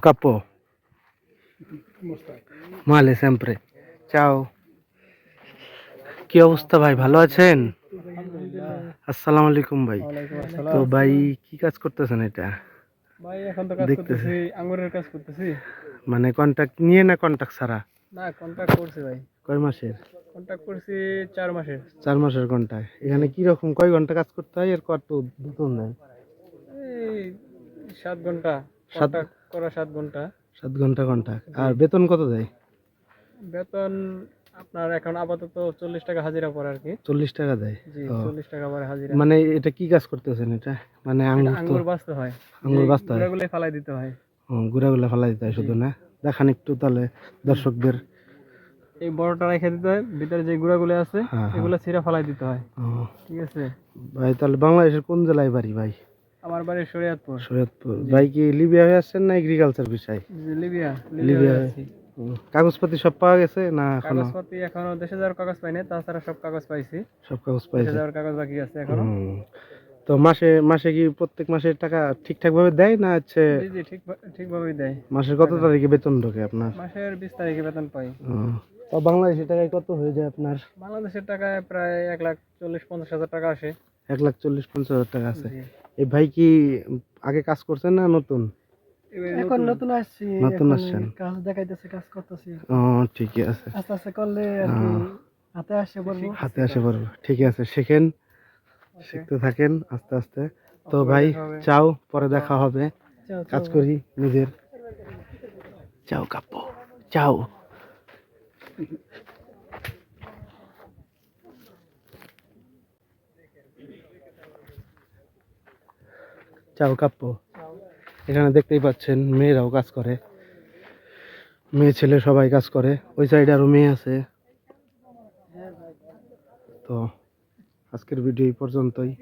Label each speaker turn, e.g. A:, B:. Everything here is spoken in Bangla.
A: Capo. Male sempre. Ciao. কি অবস্থা ভাই? ভালো আছেন? আসসালামু আলাইকুম ভাই। তো ভাই কি কাজ করতেছেন এটা?
B: ভাই এখন তো কাজ করতেছি আঙ্গুরের কাজ করতেছি।
A: মানে কন্ট্যাক্ট নিয়ে না ছাড়া?
B: না কন্ট্রাক্ট করছি ভাই।
A: কয় মাসের?
B: কন্ট্রাক্ট করছি চার মাসের।
A: চার মাসের কন্ট্যাক্ট এখানে কি রকম? কয় ঘণ্টা কাজ করতে হয়? এর কত বেতন দেয়
B: এই সাত ঘণ্টা।
A: সাত-
B: করা সাত ঘণ্টা?
A: সাত ঘণ্টা কন্ট্যাক্ট আর বেতন কত দেয়?
B: বেতন আপনার এখন আপাতত চল্লিশ টাকা হাজিরা পড়ে আর কি।
A: চল্লিশ টাকা দেয়?
B: চল্লিশ টাকা পরে হাজিরা।
A: মানে এটা কি কাজ করতেছেন এটা? মানে আঙ্গুর
B: আঙ্গুর বাঁচতে হয়।
A: আঙ্গুর বাঁচতে হয়।
B: গুলো ফালাই দিতে হয়।
A: গুড়াগুলা ফেলা দিতে হয় শুধু না? দেখান একটু তাহলে দর্শকদের।
B: এই বড়টা রেখে দিতে হয় ভিতরে যে গুঁড়াগুলো আছে
A: হ্যাঁ, হ্যাঁ।
B: এগুলো ছিঁড়া ফালাই দিতে হয়। ঠিক আছে?
A: ভাই তাহলে বাংলাদেশের কোন জেলায় বাড়ি ভাই?
B: আমার বাড়ি শরিয়াতপুর।
A: শরীয়তপুর। ভাই কি লিবিয়া হয়ে আসছেন না এগ্রিকালচার বিষয়?
B: Libya
A: Libya. কাগজপাতি সব পাওয়া গেছে না এখনও?
B: কাগজপাতি এখনও দেশে যাওয়ার কাগজ পাইনি তাছাড়া সব কাগজ পাইছি।
A: সব কাগজ
B: দেশে
A: পাইছে
B: যাওয়ার কাগজ বাকি আছে
A: এখনও। তো মাসে মাসে কি প্রত্যেক মাসে টাকা ঠিকঠাক ভাবে দেয় না হচ্ছে
B: জি জি ঠিক ঠিকভাবেই দেয়।
A: মাসের কত তারিখে বেতন ঢোকে আপনার?
B: মাসের বিশ তারিখে বেতন পাই।
A: তো বাংলাদেশি টাকায় কত হয়ে যায় আপনার?
B: বাংলাদেশের টাকায় প্রায় এক লাখ চল্লিশ পঞ্চাশ হাজার টাকা আসে।
A: এক লাখ চল্লিশ পঞ্চাশ হাজার টাকা আছে। এই ভাই কি আগে কাজ করছেন না নতুন?
B: এখন নতুন। আসছি
A: নতুন আসছেন।
B: কাজ দেখাইতেছে কাজ করতেছি।
A: ও ঠিকই আছে।
B: আস্তে আস্তে করলে হাতে আসে বলব।
A: হাতে আসে পারব ঠিক আছে শেখেন শিখতে থাকেন আস্তে আস্তে। তো ভাই চাও পরে দেখা হবে। কাজ করি নিজের। চাও কাপ্প। চাও। চাও কাপ্য এখানে দেখতেই পাচ্ছেন মেয়েরাও কাজ করে। মেয়ে, ছেলে সবাই কাজ করে। ওই সাইডে আরও মেয়ে আছে। তো আজকের ভিডিও এই পর্যন্তই।